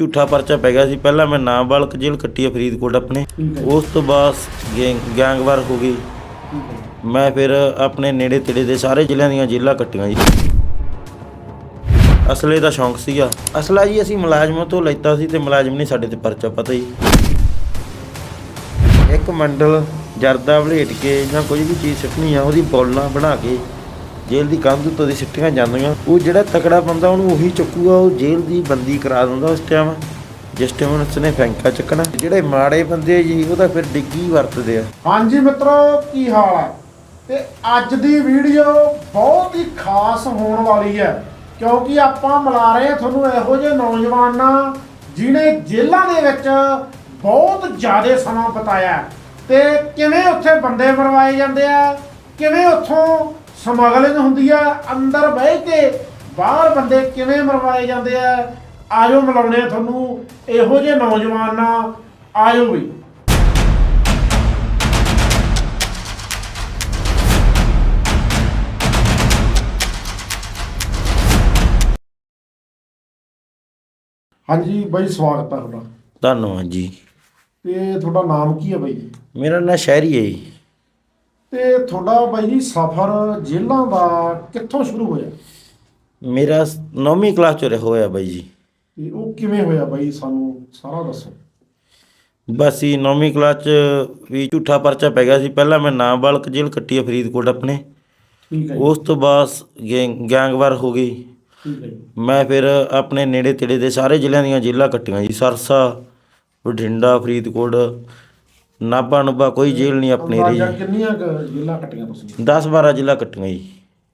ਝੂਠਾ ਪਰਚਾ ਪੈ ਗਿਆ ਸੀ। ਪਹਿਲਾਂ ਮੈਂ ਨਾਬਾਲਗ ਜੇਲ੍ਹ ਕੱਟੀ ਹੈ ਫਰੀਦਕੋਟ ਆਪਣੇ। ਉਸ ਤੋਂ ਬਾਅਦ ਗੈਂਗ ਗੈਂਗਵਾਰ ਹੋ ਗਈ। ਮੈਂ ਫਿਰ ਆਪਣੇ ਨੇੜੇ ਤੇੜੇ ਦੇ ਸਾਰੇ ਜ਼ਿਲ੍ਹਿਆਂ ਦੀਆਂ ਜੇਲ੍ਹਾਂ ਕੱਟੀਆਂ ਜੀ। ਅਸਲੇ ਦਾ ਸ਼ੌਂਕ ਸੀਗਾ। ਅਸਲਾ ਜੀ, ਅਸੀਂ ਮੁਲਾਜ਼ਮ ਤੋਂ ਲੈਤਾ ਸੀ ਤੇ ਮੁਲਾਜ਼ਮ ਨੇ ਸਾਡੇ ਤੇ ਪਰਚਾ ਪਤਾ ਹੀ ਇੱਕ ਮੰਡਲ ਜਰਦਾ ਵਲੇਟ ਕੇ ਜਾਂ ਕੋਈ ਵੀ ਚੀਜ਼ ਸਿੱਟਣੀ ਆ, ਉਹਦੀ ਬੋਲਾਂ ਬਣਾ ਕੇ ਜੇਲ੍ਹ ਦੀ ਕੰਧ ਉੱਤੋਂ ਦੀ ਸਿੱਟੀਆਂ ਜਾਂਦੀਆਂ। ਉਹ ਜਿਹੜਾ ਤਕੜਾ ਬੰਦਾ, ਉਹਨੂੰ ਉਹੀ ਚੱਕੂਗਾ, ਉਹ ਜੇਲ੍ਹ ਦੀ ਬੰਦੀ ਕਰਾ ਦਿੰਦਾ ਉਸ ਟਾਈਮ ਜਿਸ ਟਾਈਮ ਉਸਨੇ ਫੈਂਕਾ ਚੱਕਣਾ। ਜਿਹੜੇ ਮਾੜੇ ਬੰਦੇ ਜੀ, ਉਹ ਤਾਂ ਫਿਰ ਡਿੱਗੀ ਵਰਤਦੇ ਆ। ਹਾਂਜੀ ਮਿੱਤਰੋ, ਕੀ ਹਾਲ ਹੈ ਤੇ ਅੱਜ ਦੀ ਵੀਡੀਓ ਬਹੁਤ ਹੀ ਖਾਸ ਹੋਣ ਵਾਲੀ ਹੈ, ਕਿਉਂਕਿ ਆਪਾਂ ਮਿਲਾ ਰਹੇ ਹਾਂ ਤੁਹਾਨੂੰ ਇਹੋ ਜਿਹੇ ਨੌਜਵਾਨਾਂ ਜਿਨੇ ਜੇਲ੍ਹਾਂ ਦੇ ਵਿੱਚ ਬਹੁਤ ਜ਼ਿਆਦਾ ਸਮਾਂ ਬਿਤਾਇਆ। ਹੈ ਤੇ ਕਿਵੇਂ ਉੱਥੇ ਬੰਦੇ ਮਰਵਾਏ ਜਾਂਦੇ ਆ, ਕਿਵੇਂ ਉੱਥੋਂ ਸਮਗਲਿੰਗ ਹੁੰਦੀ ਆ ਅੰਦਰ ਬਹਿ ਕੇ ਬਾਹਰ ਬੰਦੇ ਕਿਵੇਂ ਮਰਵਾਏ ਜਾਂਦੇ ਆ ਆਜੋ ਮਿਲਾਉਣੇ ਆ ਤੁਹਾਨੂੰ ਇਹੋ ਜਿਹੇ ਨੌਜਵਾਨਾਂ ਆਜੋ ਵੀ। ਹਾਂਜੀ ਬਾਈ ਸਵਾਗਤ ਹੈ ਤੁਹਾਡਾ। ਧੰਨਵਾਦ ਜੀ। ਤੇ ਤੁਹਾਡਾ ਨਾਮ ਕੀ ਹੈ ਬਾਈ ਮੇਰਾ ਨਾਂ ਸ਼ਹਿਰੀ ਹੈ ਜੀ। ਤੇ ਤੁਹਾਡਾ ਬਾਈ ਜੀ ਸਫ਼ਰ ਜੇਲ੍ਹਾਂ ਦਾ ਕਿੱਥੋਂ ਸ਼ੁਰੂ ਹੋਇਆ? ਮੇਰਾ 9ਵੀਂ ਕਲਾਸ ਚ ਰਿਹਾ ਹੋਇਆ ਬਾਈ ਜੀ। ਤੇ ਉਹ ਕਿਵੇਂ ਹੋਇਆ ਬਾਈ? ਸਾਨੂੰ ਸਾਰਾ ਦੱਸੋ। ਬਸ ਹੀ 9ਵੀਂ ਕਲਾਸ ਚ ਵੀ ਝੂਠਾ ਪਰਚਾ ਪੈ ਗਿਆ ਸੀ। ਪਹਿਲਾਂ ਮੈਂ ਨਾਬਾਲਗ ਜੇਲ੍ਹ ਕੱਟੀ ਫਰੀਦਕੋਟ ਆਪਣੇ। ਠੀਕ ਹੈ ਜੀ, ਉਸ ਤੋਂ ਬਾਅਦ ਗੈਂਗ ਗੈਂਗਵਾਰ ਹੋ ਗਈ। ਠੀਕ ਹੈ ਜੀ, ਮੈਂ ਫਿਰ ਆਪਣੇ ਨੇੜੇ ਤੇੜੇ ਦੇ ਸਾਰੇ ਜ਼ਿਲ੍ਹਿਆਂ ਦੀਆਂ ਜੇਲ੍ਹਾਂ ਕੱਟੀਆਂ ਜੀ। ਸਰਸਾ ਬਠਿੰਡਾ ਫਰੀਦਕੋਟ। ਨਾਭਾ ਨੁਭਾ ਕੋਈ ਜੇਲ੍ਹ ਨਹੀਂ ਆਪਣੀ ਰਹੀ। ਅੰਦਾਜ਼ਾ ਕਿੰਨੀਆਂ ਕੁ ਜੇਲ੍ਹਾਂ ਕੱਟੀਆਂ ਤੁਸੀਂ? 10 12 ਜ਼ਿਲ੍ਹਾ ਕੱਟੀਆਂ ਜੀ।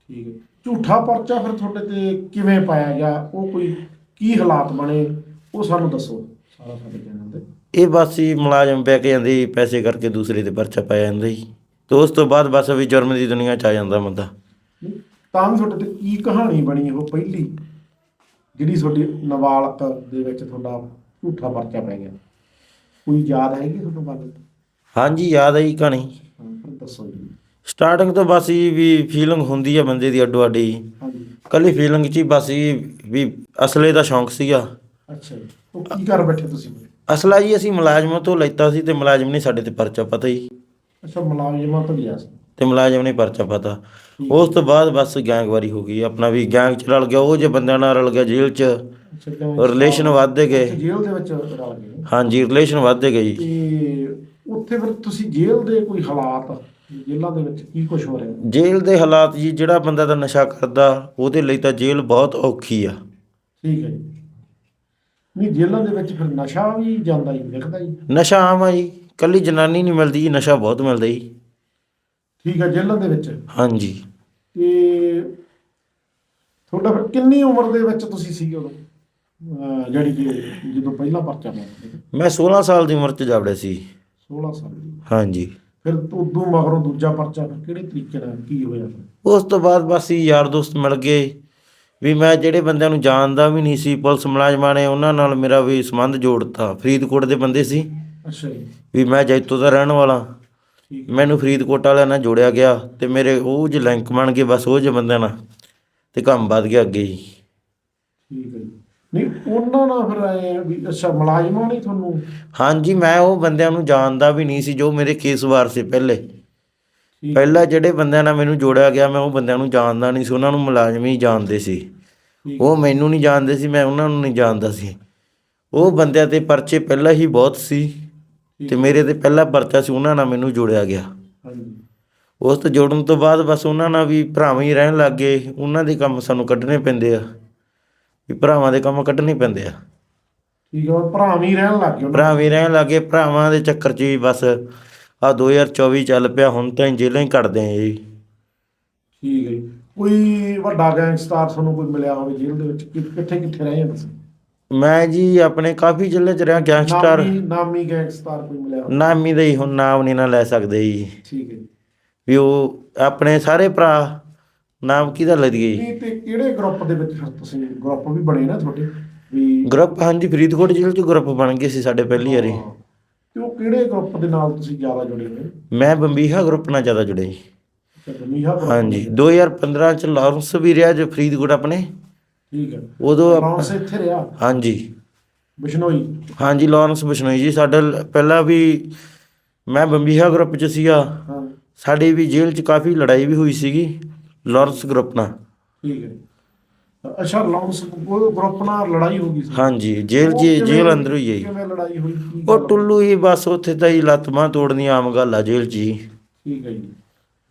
ਠੀਕ ਹੈ। ਝੂਠਾ ਪਰਚਾ ਫਿਰ ਤੁਹਾਡੇ ਤੇ ਕਿਵੇਂ ਪਾਇਆ ਗਿਆ? ਉਹ ਕੋਈ ਕੀ ਹਾਲਾਤ ਬਣੇ? ਉਹ ਸਾਨੂੰ ਦੱਸੋ। ਸਾਰਾ ਸਾਡੇ ਚੈਨਲ ਤੇ। ਇਹ ਬਸ ਹੀ ਮੁਲਾਜ਼ਮ ਪੈ ਕੇ ਜਾਂਦੇ ਜੀ, ਪੈਸੇ ਕਰਕੇ ਦੂਸਰੇ ਤੇ ਪਰਚਾ ਪਾਇਆ ਜਾਂਦਾ ਜੀ। ਤੇ ਉਸ ਤੋਂ ਬਾਅਦ ਬਸ ਵੀ ਜੁਰਮ ਦੀ ਦੁਨੀਆ ਚ ਆ ਜਾਂਦਾ ਬੰਦਾ। ਨਹੀਂ, ਤਾਂ ਵੀ ਤੁਹਾਡੇ ਤੇ ਕੀ ਕਹਾਣੀ ਬਣੀ ਉਹ ਪਹਿਲੀ? ਜਿਹੜੀ ਤੁਹਾਡੀ ਨਾਬਾਲਗ ਦੇ ਵਿੱਚ ਤੁਹਾਡਾ ਝੂਠਾ ਪਰਚਾ ਪੈ ਗਿਆ। ਕੋਈ ਯਾਦ ਹੈਗੀ ਤੁਹਾਨੂੰ ਗੱਲ ਹਾਂਜੀ ਯਾਦ ਆਈ ਕਹਾਣੀ। ਦੱਸੋ ਜੀ। ਸਟਾਰਟਿੰਗ ਤੋਂ ਬਸ ਹੀ ਵੀ ਫੀਲਿੰਗ ਹੁੰਦੀ ਆ ਬੰਦੇ ਦੀ ਅੱਡੋ ਅੱਡੀ ਹਾਂਜੀ। ਕੱਲੀ ਫੀਲਿੰਗ ਚ ਹੀ ਬਸ ਹੀ ਵੀ ਅਸਲੇ ਦਾ ਸ਼ੌਂਕ ਸੀਗਾ। ਅੱਛਾ ਜੀ। ਉਹ ਕੀ ਕਰ ਬੈਠੇ ਤੁਸੀਂ? ਅਸਲਾ ਜੀ ਅਸੀਂ ਮੁਲਾਜ਼ਮਾਂ ਤੋਂ ਲੈਤਾ ਸੀ ਤੇ ਮੁਲਾਜ਼ਮ ਨੇ ਸਾਡੇ ਤੇ ਪਰਚਾ ਪਤਾ ਹੀ ਅੱਛਾ ਮੁਲਾਜ਼ਮਾਂ ਤੋਂ ਲਿਆ ਸੀ। ਤੇ ਮੁਲਾਜ਼ਮ ਨੇ ਪਰਚਾ ਪਤਾ। ਉਸ ਤੋਂ ਬਾਅਦ ਬਸ ਗੈਂਗਵਾਰੀ ਹੋ ਗਈ। ਆਪਣਾ ਵੀ ਗੈਂਗ ਚ ਰਲ ਗਿਆ। ਉਹ ਜੇ ਬੰਦਿਆਂ ਨਾਲ ਰਲ ਗਿਆ ਜੇਲ੍ਹ ਚ ਰਿਲੇਸ਼ਨ ਵੱਧਦੇ ਗਏ। ਜੇਲ੍ਹ ਦੇ ਵਿੱਚ ਰਲ ਗਏ। ਹਾਂਜੀ ਰਿਲੇਸ਼ਨ ਵੱਧਦੇ ਗਏ ਜੀ। ਤੇ ਉੱਥੇ ਫਿਰ ਤੁਸੀਂ ਜੇਲ੍ਹ ਦੇ ਕੋਈ ਹਾਲਾਤ ਜੇਲ੍ਹਾਂ ਦੇ ਵਿੱਚ ਕੀ ਕੁਝ ਹੋ ਰਿਹਾ? ਜੇਲ੍ਹ ਦੇ ਹਾਲਾਤ ਜੀ ਜਿਹੜਾ ਬੰਦਾ ਤਾਂ ਨਸ਼ਾ ਕਰਦਾ ਉਹਦੇ ਲਈ ਤਾਂ ਜੇਲ੍ਹ ਬਹੁਤ ਔਖੀ ਆ। ਠੀਕ ਹੈ ਜੀ। ਨਹੀਂ ਜੇਲ੍ਹਾਂ ਦੇ ਵਿੱਚ ਫਿਰ ਨਸ਼ਾ ਵੀ ਜਾਂਦਾ ਹੀ ਵਿਕਦਾ ਹੀ। ਨਸ਼ਾ ਆਮ ਆ ਜੀ ਕੱਲੀ ਜਨਾਨੀ ਨਹੀਂ ਮਿਲਦੀ ਜੀ ਨਸ਼ਾ ਬਹੁਤ ਮਿਲਦਾ ਜੀ। ਠੀਕ ਹੈ ਜੇਲ੍ਹਾਂ ਦੇ ਵਿੱਚ? ਹਾਂਜੀ। ਤੇ ਤੁਹਾਡਾ ਫਿਰ ਕਿੰਨੀ ਉਮਰ ਦੇ ਵਿੱਚ ਤੁਸੀਂ ਸੀਗੇ ਉਦੋਂ? ਅਹ ਜਿਹੜੀ ਕਿ ਜਦੋਂ ਪਹਿਲਾ ਪਰਚਾ ਮਿਲਿਆ ਮੈਂ 16 ਸਾਲ ਦੀ ਉਮਰ 'ਚ ਜਾਵੜਿਆ ਸੀ। 16 ਸਾਲ ਦੀ। ਹਾਂਜੀ। ਫਿਰ ਉਦੋਂ ਮਗਰੋਂ ਦੂਜਾ ਪਰਚਾ ਫਿਰ ਕਿਹੜੇ ਤਰੀਕੇ ਨਾਲ ਕੀ ਹੋਇਆ? ਫਿਰ ਉਸ ਤੋਂ ਬਾਅਦ ਬਸ ਹੀ ਯਾਰ ਦੋਸਤ ਮਿਲ ਗਏ। ਵੀ ਮੈਂ ਜਿਹੜੇ ਬੰਦਿਆਂ ਨੂੰ ਜਾਣਦਾ ਵੀ ਨਹੀਂ ਸੀ ਪੁਲਿਸ ਮੁਲਾਜ਼ਮਾਂ ਨੇ ਉਹਨਾਂ ਨਾਲ ਮੇਰਾ ਵੀ ਸੰਬੰਧ ਜੋੜਤਾ। ਫਰੀਦਕੋਟ ਦੇ ਬੰਦੇ ਸੀ। ਅੱਛਾ ਜੀ। ਵੀ ਮੈਂ ਜੈਤੋ ਦਾ ਰਹਿਣ ਵਾਲਾ। ਠੀਕ। ਮੈਨੂੰ ਫਰੀਦਕੋਟ ਵਾਲਿਆਂ ਨਾਲ ਜੋੜਿਆ ਗਿਆ ਤੇ ਮੇਰੇ ਉਹ ਜਿਹੇ ਲਿੰਕ ਬਣ ਗਏ ਬਸ ਉਹ ਜਿਹੇ ਬੰਦਿਆਂ ਨਾਲ ਤੇ ਕੰਮ ਵੱਧ ਗਿਆ ਅੱਗੇ ਜੀ। ਠੀਕ ਹੈ ਜੀ। ਨਹੀਂ ਉਹਨਾਂ ਨਾਲ ਫਿਰ ਐ ਵੀ ਅੱਛਾ ਮੁਲਾਜ਼ਮਾਂ ਨੇ ਤੁਹਾਨੂੰ? ਹਾਂਜੀ ਮੈਂ ਉਹ ਬੰਦਿਆਂ ਨੂੰ ਜਾਣਦਾ ਵੀ ਨਹੀਂ ਸੀ ਜੋ ਮੇਰੇ ਕੇਸ ਵਾਰ ਸੀ ਪਹਿਲੇ। ਪਹਿਲਾਂ ਜਿਹੜੇ ਬੰਦਿਆਂ ਨਾਲ ਮੈਨੂੰ ਜੋੜਿਆ ਗਿਆ ਮੈਂ ਉਹ ਬੰਦਿਆਂ ਨੂੰ ਜਾਣਦਾ ਨਹੀਂ ਸੀ ਉਹਨਾਂ ਨੂੰ ਮੁਲਾਜ਼ਮ ਹੀ ਜਾਣਦੇ ਸੀ। ਉਹ ਮੈਨੂੰ ਨਹੀਂ ਜਾਣਦੇ ਸੀ ਮੈਂ ਉਹਨਾਂ ਨੂੰ ਨਹੀਂ ਜਾਣਦਾ ਸੀ। ਉਹ ਬੰਦਿਆਂ ਤੇ ਪਰਚੇ ਪਹਿਲਾਂ ਹੀ ਬਹੁਤ ਸੀ ਤੇ ਮੇਰੇ ਤੇ ਪਹਿਲਾ ਪਰਚਾ ਸੀ ਉਹਨਾਂ ਨਾਲ ਮੈਨੂੰ ਜੋੜਿਆ ਗਿਆ। ਹਾਂਜੀ। ਉਸ ਤੋਂ ਜੋੜਨ ਤੋਂ ਬਾਅਦ ਬਸ ਉਹਨਾਂ ਨਾਲ ਵੀ ਭਰਾਵਾਂ ਹੀ ਰਹਿਣ ਲੱਗ ਗਏ ਉਹਨਾਂ ਦੇ ਕੰਮ ਸਾਨੂੰ ਕੱਢਣੇ ਪੈਂਦੇ ਆ। ਵੀ ਭਰਾਵਾਂ ਦੇ ਕੰਮ ਕੱਢਣੇ ਪੈਂਦੇ ਆ। ਠੀਕ ਹੈ ਭਰਾਵੀਂ ਹੀ ਰਹਿਣ ਲੱਗ ਗਏ। ਭਰਾਵਾਂ ਹੀ ਰਹਿਣ ਲੱਗੇ ਭਰਾਵਾਂ ਦੇ ਚੱਕਰ 'ਚ ਵੀ ਬਸ ਆ 2024 ਚੱਲ ਪਿਆ ਹੁਣ ਤਾਂ ਜੇਲ੍ਹਾਂ ਹੀ ਕੱਢਦੇ ਆ ਜੀ। ਠੀਕ ਹੈ। ਕੋਈ ਵੱਡਾ ਗੈਂਗਸਟਰ ਤੁਹਾਨੂੰ ਕੋਈ ਮਿਲਿਆ ਹੋਵੇ ਜੇਲ੍ਹ ਦੇ ਵਿੱਚ? ਕਿੱਥੇ ਕਿੱਥੇ ਰਹੇ ਹੋ ਤੁਸੀਂ ਮੈਂ ਜੀ ਆਪਣੇ ਕਾਫੀ ਜ਼ਿਲ੍ਹੇ 'ਚ ਰਿਹਾ ਗੈਂਗਸਟਰ। ਨਾਮੀ ਨਾਮੀ ਗੈਂਗਸਟਰ ਕੋਈ ਮਿਲਿਆ ਨਾਮੀ ਦਾ ਹੀ ਹੁਣ ਨਾਮ ਨਹੀਂ ਨਾ ਲੈ ਸਕਦੇ ਜੀ। ਠੀਕ ਹੈ। ਵੀ ਉਹ ਆਪਣੇ ਸਾਰੇ ਭਰਾ ਨਾਮ ਕਿਹਦਾ ਲੈ ਦਈਏ ਜੀ? ਤੇ ਕਿਹੜੇ ਗਰੁੱਪ ਦੇ ਵਿੱਚ ਫਿਰ ਤੁਸੀਂ ਗਰੁੱਪ ਵੀ ਬਣੇ ਨਾ ਤੁਹਾਡੇ? ਵੀ ਗਰੁੱਪ ਹਾਂਜੀ ਫਰੀਦਕੋਟ ਜ਼ਿਲ੍ਹੇ 'ਚ ਗਰੁੱਪ ਬਣ ਗਏ ਸੀ ਸਾਡੇ ਪਹਿਲੀ ਵਾਰੀ। ਹਾਂ। ਤੇ ਉਹ ਕਿਹੜੇ ਗਰੁੱਪ ਦੇ ਨਾਲ ਤੁਸੀਂ ਜ਼ਿਆਦਾ ਜੁੜੇ ਹੋਏ? ਮੈਂ ਬੰਬੀਹਾ ਗਰੁੱਪ ਨਾਲ ਜ਼ਿਆਦਾ ਜੁੜਿਆ ਜੀ। ਅੱਛਾ ਮੀਹਾ ਗਰੁੱਪ ਹਾਂਜੀ 2015 ਚ ਲਾਰੈਂਸ ਵੀ ਰਿਹਾ ਜੋ ਫਰੀਦਕੋਟ ਆਪਣੇ। ਠੀਕ ਹੈ। ਉਦੋਂ ਆਪ- ਲਾਂਸ ਇੱਥੇ ਰਿਹਾ? ਹਾਂਜੀ। ਬਿਸ਼ਨੋਈ? ਹਾਂਜੀ ਲਾਰੈਂਸ ਬਿਸ਼ਨੋਈ ਜੀ ਸਾਡੇ ਲ- ਪਹਿਲਾਂ ਵੀ ਮੈਂ ਬੰਬੀਹਾ ਗਰੁੱਪ 'ਚ ਸੀਗਾ। ਹਾਂ। ਸਾਡੀ ਵੀ ਜੇਲ੍ਹ 'ਚ ਕਾਫੀ ਲੜਾਈ ਵੀ ਹੋਈ ਸੀਗੀ। ਲਾਰੈਂਸ ਗਰੁੱਪ ਨਾਲ ਠੀਕ ਹੈ। ਅੱਛਾ ਉਹ ਗਰੁੱਪ ਨਾਲ ਲੜਾਈ ਹੋ ਗਈ ਸੀ। ਹਾਂਜੀ ਜੇਲ੍ਹ ਕਿਵੇਂ- ਜੇਲ੍ਹ ਅੰਦਰ ਹੋਈ ਹੈ ਜੀ। ਕਿਵੇਂ ਲੜਾਈ ਹੋਈ ਕੀ ਉਹ? ਟੁੱਲੂ ਹੀ ਬਸ ਉੱਥੇ ਤਾਂ ਹੀ ਲੱਤ ਤੋੜਨੀ ਆਮ ਗੱਲ ਆ ਜੇਲ੍ਹ ਜੀ। ਠੀਕ ਹੈ ਜੀ।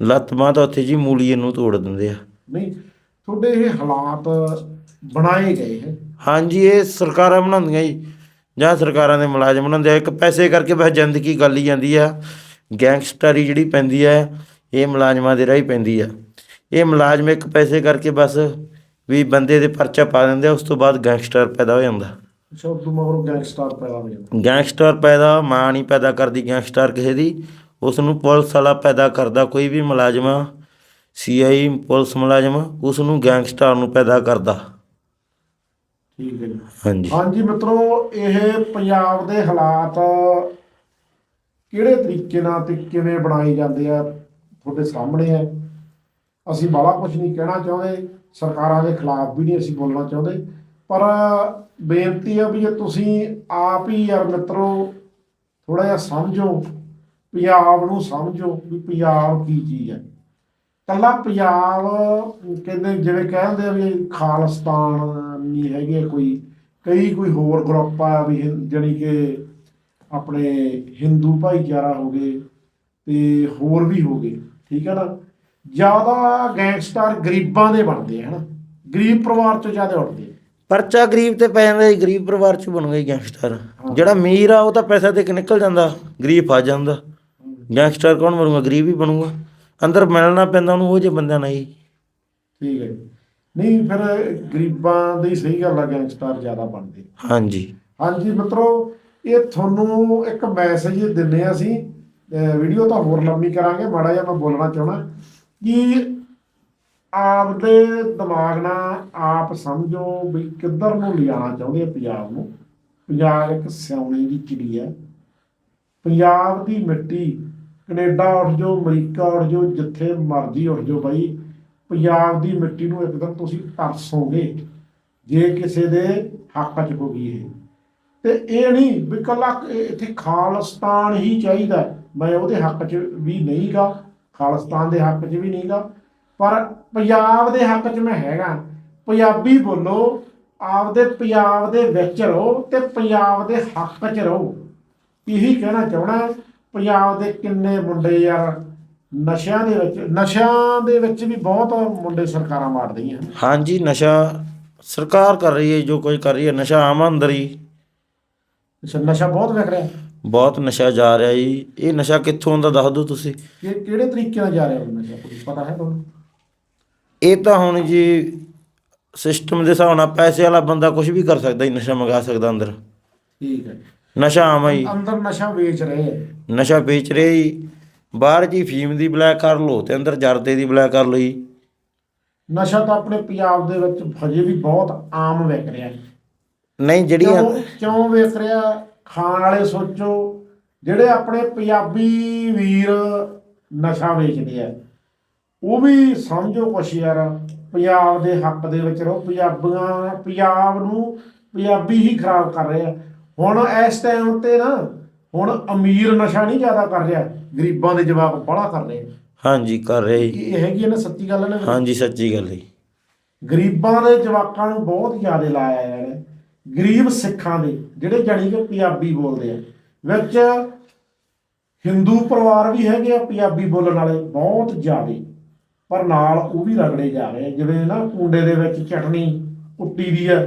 ਲੱਤ ਤਾਂ ਉੱਥੇ ਜੀ ਮੂਲੀਏ ਨੂੰ ਤੋੜ ਦਿੰਦੇ ਆ। ਨਹੀਂ ਤੁਹਾਡੇ ਇਹ ਹਾਲਾਤ ਬਣਾਏ ਗਏ ਹੈ। ਹਾਂਜੀ ਇਹ ਸਰਕਾਰਾਂ ਬਣਾਉਂਦੀਆਂ ਜੀ। ਜਾਂ ਸਰਕਾਰਾਂ ਦੇ ਮੁਲਾਜ਼ਮ ਬਣਾਉਂਦੇ ਆ। ਇੱਕ ਪੈਸੇ ਕਰਕੇ ਬਸ ਜ਼ਿੰਦਗੀ ਗੱਲ ਹੀ ਜਾਂਦੀ ਆ। ਗੈਂਗਸਟਰੀ ਜਿਹੜੀ ਪੈਂਦੀ ਆ ਇਹ ਮੁਲਾਜ਼ਮਾਂ ਦੇ ਰਾਹੀਂ ਪੈਂਦੀ ਆ। ਇਹ ਮੁਲਾਜ਼ਮ ਇੱਕ ਪੈਸੇ ਕਰਕੇ ਬਸ ਵੀ ਬੰਦੇ ਦੇ ਪਰਚਾ ਪਾ ਦਿੰਦੇ ਆ ਉਸ ਤੋਂ ਬਾਅਦ ਗੈਂਗਸਟਰ ਪੈਦਾ ਹੋ ਜਾਂਦਾ। ਅੱਛਾ ਉਦੋਂ ਮਗਰੋਂ ਗੈਂਗਸਟਰ ਪੈਦਾ ਹੋ ਜਾਂਦਾ। ਗੈਂਗਸਟਰ ਪੈਦਾ ਮਾਂ ਨਹੀਂ ਪੈਦਾ ਕਰਦੀ ਗੈਂਗਸਟਰ ਕਿਸੇ ਦੀ ਉਸ ਨੂੰ ਪੁਲਿਸ ਵਾਲਾ ਪੈਦਾ ਕਰਦਾ ਕੋਈ ਵੀ ਮੁਲਾਜ਼ਮ ਸੀਆਈ ਪੁਲਿਸ ਮੁਲਾਜ਼ਮ ਉਸ ਨੂੰ ਗੈਂਗਸਟਰ ਨੂੰ ਪੈਦਾ ਕਰਦਾ। ਠੀਕ ਹੈ ਜੀ। ਹਾਂਜੀ। ਹਾਂਜੀ ਮਿੱਤਰੋ ਇਹ ਪੰਜਾਬ ਦੇ ਹਾਲਾਤ ਕਿਹੜੇ ਤਰੀਕੇ ਨਾਲ ਤੇ ਕਿਵੇਂ ਬਣਾਏ ਜਾਂਦੇ ਆ ਤੁਹਾਡੇ ਸਾਹਮਣੇ ਹੈ। ਅਸੀਂ ਬਾਲਾ ਕੁਝ ਨਹੀਂ ਕਹਿਣਾ ਚਾਹੁੰਦੇ, ਸਰਕਾਰਾਂ ਦੇ ਖਿਲਾਫ ਵੀ ਨਹੀਂ ਅਸੀਂ ਬੋਲਣਾ ਚਾਹੁੰਦੇ। ਪਰ ਬੇਨਤੀ ਆ ਵੀ ਜੇ ਤੁਸੀਂ ਆਪ ਹੀ ਯਾਰ ਮਿੱਤਰੋ ਥੋੜਾ ਜਿਹਾ ਸਮਝੋ ਪੰਜਾਬ ਨੂੰ ਸਮਝੋ ਵੀ ਪੰਜਾਬ ਕੀ ਚੀਜ਼ ਹੈ। ਕੱਲਾ ਪੰਜਾਬ ਕਹਿੰਦੇ, ਜਿਵੇਂ ਕਹਿੰਦੇ ਆ ਵੀ ਖਾਲਿਸਤਾਨ ਨਹੀਂ ਹੈਗੇ ਕੋਈ, ਕਈ ਕੋਈ ਹੋਰ ਗਰੁੱਪ ਆ ਵੀ ਹਿੰ- ਜਾਣੀ ਕਿ ਆਪਣੇ ਹਿੰਦੂ ਭਾਈਚਾਰਾ ਹੋ ਗਏ ਤੇ ਹੋਰ ਵੀ ਹੋ ਗਏ, ਠੀਕ ਹੈ ਨਾ? ਜ਼ਿਆਦਾ ਗੈਂਗਸਟਰ ਗਰੀਬਾਂ ਦੇ ਬਣਦੇ ਆ ਹਨਾ? ਗਰੀਬ ਪਰਿਵਾਰ ਚੋਂ ਜ਼ਿਆਦਾ ਉੱਠਦੇ ਆ। ਪਰਚਾ ਗਰੀਬ ਤੇ ਪੈ ਜਾਂਦਾ ਜੀ ਗਰੀਬ ਪਰਿਵਾਰ ਚ ਬਣ ਗਈ ਗੈਂਗਸਟਰ। ਜਿਹੜਾ ਅਮੀਰ ਆ ਉਹ ਤਾਂ ਪੈਸਾ ਦੇ ਕੇ ਨਿਕਲ ਜਾਂਦਾ ਗਰੀਬ ਫਸ ਜਾਂਦਾ। ਗੈਂਗਸਟਰ ਕੌਣ ਬਣੂਗਾ? ਗਰੀਬ ਹੀ ਬਣੂਗਾ। ਅੰਦਰ ਮਿਲਣਾ ਪੈਂਦਾ ਉਹਨੂੰ ਉਹ ਜੇ ਬੰਦਿਆਂ ਨਾਲ ਹੀ ਠੀਕ ਹੈ ਜੀ। ਨਹੀਂ ਫਿਰ ਗਰੀਬਾਂ ਦੀ ਸਹੀ ਗੱਲ ਆ ਗੈਂਗਸਟਰ ਜ਼ਿਆਦਾ ਬਣਦੇ ਹਾਂਜੀ। ਹਾਂਜੀ ਮਿੱਤਰੋ ਇਹ ਤੁਹਾਨੂੰ ਇੱਕ ਮੈਸੇਜ ਦਿੰਨੇ ਆ ਅਸੀਂ। ਵੀਡੀਓ ਤਾਂ ਹੋਰ ਲੰਮੀ ਕਰਾਂਗੇ ਮਾੜਾ ਜਿਹਾ ਮੈਂ ਬੋਲਣਾ ਚਾਹਣਾ ਕਿ ਆਪਦੇ ਦਿਮਾਗ ਨਾਲ ਆਪ ਸਮਝੋ ਵੀ ਕਿੱਧਰ ਨੂੰ ਲਿਜਾਣਾ ਚਾਹੁੰਦੇ ਆ ਪੰਜਾਬ ਨੂੰ? ਪੰਜਾਬ ਇੱਕ ਸਿਆਉਣੇ ਦੀ ਚਿੜੀ ਹੈ। ਪੰਜਾਬ ਦੀ ਮਿੱਟੀ, ਕੈਨੇਡਾ ਉੱਠ ਜਾਓ, ਅਮਰੀਕਾ ਉੱਠ ਜਾਓ, ਜਿੱਥੇ ਮਰਜ਼ੀ ਉੱਠ ਜਾਓ ਬਾਈ। ਪੰਜਾਬ ਦੀ ਮਿੱਟੀ ਨੂੰ ਇੱਕਦਮ ਤੁਸੀਂ ਤਰਸੋਗੇ, ਜੇ ਕਿਸੇ ਦੇ ਹੱਕ 'ਚ ਹੋ ਗਈ ਇਹ। ਤੇ ਇਹ ਨਹੀਂ ਵੀ ਕੱਲਾ ਇੱਥੇ ਖਾਲਸਤਾਨ ਹੀ ਚਾਹੀਦਾ। ਮੈਂ ਉਹਦੇ ਹੱਕ 'ਚ ਵੀ ਨਹੀਂਗਾ। ਖਾਲਿਸਤਾਨ ਦੇ ਹੱਕ 'ਚ ਵੀ ਨਹੀਂਗਾ ਪਰ ਪੰਜਾਬ ਦੇ ਹੱਕ 'ਚ ਮੈਂ ਹੈਗਾ। ਪੰਜਾਬੀ ਬੋਲੋ ਆਪਦੇ ਪੰਜਾਬ ਦੇ ਵਿੱਚ ਰਹੋ ਤੇ ਪੰਜਾਬ ਦੇ ਹੱਕ 'ਚ ਰਹੋ। ਇਹੀ ਕਹਿਣਾ ਚਾਹਣਾ ਪੰਜਾਬ ਦੇ ਕਿੰਨੇ ਮੁੰਡੇ ਯਾਰ ਨਸ਼ਿਆਂ ਦੇ ਵਿੱਚ ਨਸ਼ਿਆਂ ਦੇ ਵਿੱਚ ਵੀ ਬਹੁਤ ਮੁੰਡੇ ਸਰਕਾਰਾਂ ਮਾਰਦੀਆਂ। ਹਾਂਜੀ ਨਸ਼ਾ ਸਰਕਾਰ ਕਰ ਰਹੀ ਹੈ ਜੋ ਕੁਝ ਕਰ ਰਹੀ ਹੈ ਨਸ਼ਾ ਆਮ ਅੰਦਰ ਹੀ। ਨਸ਼ਾ ਬਹੁਤ ਵਿਕ ਰਿਹਾ। ਬਹੁਤ ਨਸ਼ਾ ਜਾ ਰਿਹਾ ਜੀ। ਇਹ ਨਸ਼ਾ ਕਿੱਥੋਂ ਆਉਂਦਾ ਦੱਸ ਦਿਓ ਤੁਸੀਂ? ਕਿ ਕਿਹੜੇ ਤਰੀਕੇ ਨਾਲ ਜਾ ਰਿਹਾ ਉਹ ਨਸ਼ਾ ਕੁਝ ਪਤਾ ਹੈ ਤੁਹਾਨੂੰ? ਇਹ ਤਾਂ ਹੁਣ ਜੀ ਸਿਸਟਮ ਦੇ ਹਿਸਾਬ ਨਾਲ ਪੈਸੇ ਵਾਲਾ ਬੰਦਾ ਕੁਝ ਵੀ ਕਰ ਸਕਦਾ ਜੀ ਨਸ਼ਾ ਮੰਗਾ ਸਕਦਾ ਅੰਦਰ। ਠੀਕ ਹੈ। ਨਸ਼ਾ ਆਮ ਹੈ ਜੀ। ਅੰਦਰ ਨਸ਼ਾ ਵੇਚ ਰਹੇ ਹੈ। ਨਸ਼ਾ ਵੇਚ ਰਹੇ ਜੀ। ਬਾਹਰ ਜੀ ਫੀਮ ਦੀ ਬਲੈਕ ਕਰ ਲਓ ਤੇ ਅੰਦਰ ਜਰਦੇ ਦੀ ਬਲੈਕ ਕਰ ਲਓ ਜੀ। ਨਸ਼ਾ ਤਾਂ ਆਪਣੇ ਪੰਜਾਬ ਦੇ ਵਿੱਚ ਹਜੇ ਵੀ ਬਹੁਤ ਆਮ ਵਿਕ ਰਿਹਾ ਹੈ ਨਹੀਂ ਜਿਹੜੀ ਕਿਉਂ ਕਿਉਂ ਵਿਕ ਰਿਹਾ? ਖਾਣ ਵਾਲੇ ਸੋਚੋ ਜਿਹੜੇ ਆਪਣੇ ਪੰਜਾਬੀ ਵੀਰ ਨਸ਼ਾ ਵੇਚਦੇ ਆ ਉਹ ਵੀ ਸਮਝੋ ਕੁਛ ਯਾਰ ਪੰਜਾਬ ਦੇ ਹੱਕ ਦੇ ਵਿੱਚ ਰਹੋ ਪੰਜਾਬੀਆਂ ਪੰਜਾਬ ਨੂੰ ਪੰਜਾਬੀ ਹੀ ਖਰਾਬ ਕਰ ਰਹੇ ਆ ਹੁਣ ਇਸ ਟਾਈਮ ਤੇ ਨਾ ਹੁਣ ਅਮੀਰ ਨਸ਼ਾ ਨਹੀਂ ਜ਼ਿਆਦਾ ਕਰ ਰਿਹਾ ਗਰੀਬਾਂ ਦੇ ਜਵਾਬ ਬੜਾ ਕਰ ਰਹੇ। ਹਾਂਜੀ ਕਰ ਰਹੇ ਇਹ ਹੈਗੀ ਨਾ ਸੱਚੀ ਗੱਲ ਨਾ ਹਾਂਜੀ ਸੱਚੀ ਗੱਲ ਹੈ। ਗਰੀਬਾਂ ਦੇ ਜਵਾਕਾਂ ਨੂੰ ਬਹੁਤ ਜ਼ਿਆਦਾ ਲਾਇਆ ਯਾਰ ਗਰੀਬ ਸਿੱਖਾਂ ਦੇ ਜਿਹੜੇ ਜਾਣੀ ਕਿ ਪੰਜਾਬੀ ਬੋਲਦੇ ਆ, ਵਿੱਚ ਹਿੰਦੂ ਪਰਿਵਾਰ ਵੀ ਹੈਗੇ ਆ, ਪੰਜਾਬੀ ਬੋਲਣ ਵਾਲੇ ਬਹੁਤ ਜ਼ਿਆਦੇ, ਪਰ ਨਾਲ ਉਹ ਵੀ ਰਗੜੇ ਜਾ ਰਹੇ ਜਿਵੇਂ ਨਾ ਕੁੰਡੇ ਦੇ ਵਿੱਚ ਚਟਨੀ ਕੁੱਟੀ ਦੀ ਹੈ